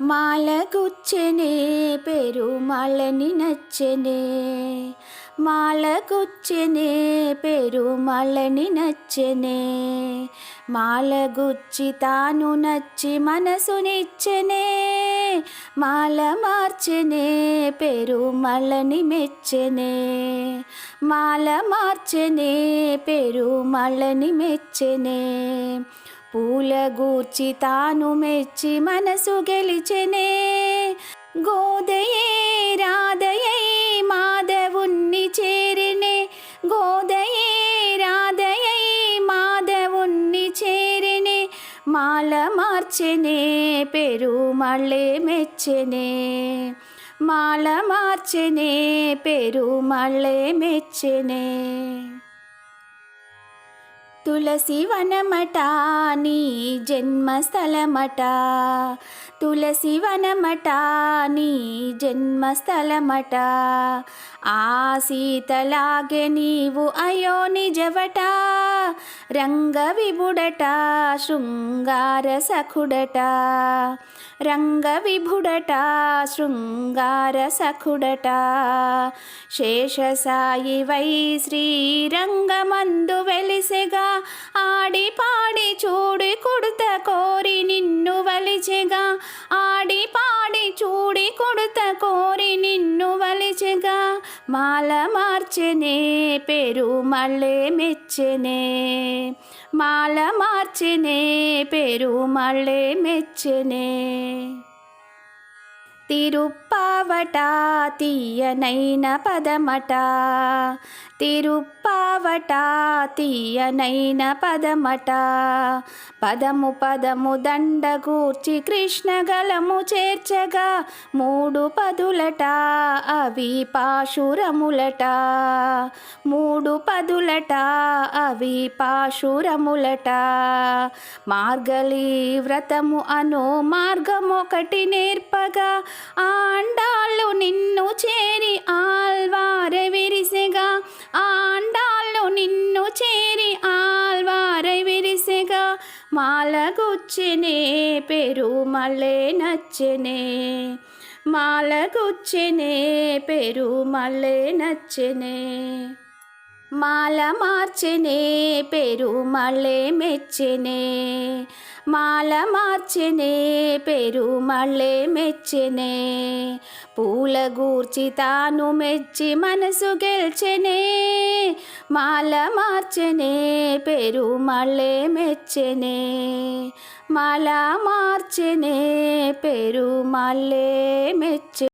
మాలగుచ్చెనే పెరుమాళని నచ్చెనే మాలగుచ్చెనే పెరుమాళని నచ్చెనే మాలగుచ్చి తాను నచ్చి మనసునిచ్చెనే. మాల మార్చెనే పెరుమళ్ళని మెచ్చెనే. మాల మార్చెనే పెరుమళ్ళని మెచ్చెనే. పూలగూర్చి తాను మెచ్చి మనసు గెలిచెనే. గోదయే రాధయే మాధవుణ్ణి చేరినే. గోదయే రాధయే మాధవుణ్ణి చేరినే. మాల మార్చెనే పెరుమళ్ళే మెచ్చెనే. మాల మార్చెనే పెరుమళ్ళే మెచ్చెనే. తులసి వనమట నీ జన్మస్థలమట. తులసి వనమట నీ జన్మస్థలమట. ఆ సీతలాగే నీవు అయో నిజవట. రంగ విభుడట శృంగార సఖుడట. రంగ విభుడట శృంగార సఖుడట. శేషసాయి వై శ్రీరంగమందు వెలిసెగా ఆడి పాడి చూడి కుడుత కోరి నిన్ను వలిచెగా ఆడి పాడి చూడి కుడుత కోరి నిన్ను వలిచెగా మాల మార్చెనే పేరు మళ్ళే మెచ్చెనే మాల మార్చెనే పేరు మళ్ళే మెచ్చెనే తిరుప్పావట తీయనైన పదమట. తిరుప్పావట తీయనైన పదమట. పదము పదము దండగూర్చి కృష్ణ గలము చేర్చగా మూడు పదులట అవి పాశురములట. మూడు పదులట అవి పాశురములట. మార్గలి వ్రతము అను మార్గమొకటి నేర్పగా ఆండాళ్ళు నిన్ను చేరి ఆల్వారె విరిసెగా. ఆండాళ్ళు నిన్ను చేరి ఆల్వారె విరిసెగా. మాలగుచ్చెనే పెరుమళ్ళే నచ్చెనే. మాలగుచ్చెనే పెరుమళ్ళే నచ్చెనే. మాల మార్చెనే పెరుమళ్ళే మెచ్చెనే. మాల మార్చెనే పెరుమళ్ళే మెచ్చెనే. పూల గూర్చి తాను మెచ్చి మనసు గెల్చెనే. మాల మార్చెనే పెరుమళ్ళే మెచ్చెనే. మాల మార్చెనే పెరుమళ్ళే మెచ్చె